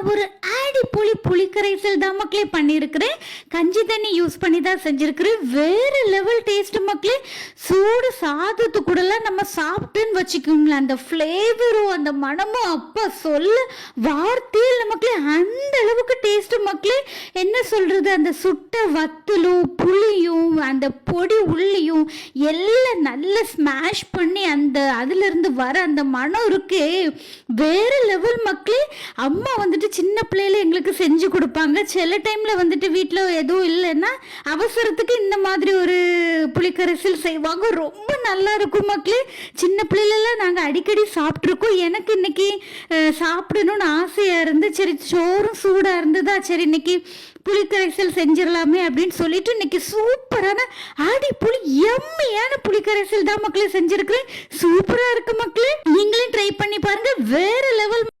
நான் ஒரு ஆடி புளி புளிக்கரைசல் தான் மக்களே பண்ணியிருக்கிறேன் கஞ்சி தண்ணி யூஸ் பண்ணி தான் செஞ்சிருக்கிறேன் வேற லெவல் டேஸ்ட் மக்களே சூடு சாதத்து கூடலாம் நம்ம சாப்பிட்டுன்னு வச்சுக்கோங்களேன். அந்த ஃப்ளேவரும் அந்த மனமும் அப்பா சொல்ல. வார்த்தையில் நமக்கு மக்களே என்ன சொல்றது? அந்த சுட்ட வத்தலும் புளியும் அந்த பொடி உள்ளியும் எல்லாம் நல்லா ஸ்மாஷ் பண்ணி அந்த அதுலேருந்து வர அந்த மனம் இருக்கு. வேற லெவல் மக்களே அம்மா வந்துட்டு சின்ன பிள்ளையில எங்களுக்கு செஞ்சு கொடுப்பாங்க. சில டைம்ல வந்துட்டு வீட்டில் எதுவும் இல்லைன்னா அவசரத்துக்கு இந்த மாதிரி ஒரு புளிக்கரைசல் செய்வாங்க. ரொம்ப நல்லா இருக்கும் மக்களே. சின்ன பிள்ளைலலாம் நாங்கள் அடிக்கடி சாப்பிட்ருக்கோம் எனக்கு இன்னைக்கு சாப்பிடணும்னு ஆசையாக இருந்து சரி சோறும் சூடாக இருந்ததா சரி இன்னைக்கு புளிக்கரைசல் செஞ்சிடலாமே அப்படின்னு சொல்லிட்டு இன்னைக்கு சூப்பரான ஆடி புளி எம்மையான புளிக்கரைசல் தான் மக்களே செஞ்சிருக்கிறேன். சூப்பராக இருக்கு மக்களே. நீங்களும் ட்ரை பண்ணி பாருங்க. வே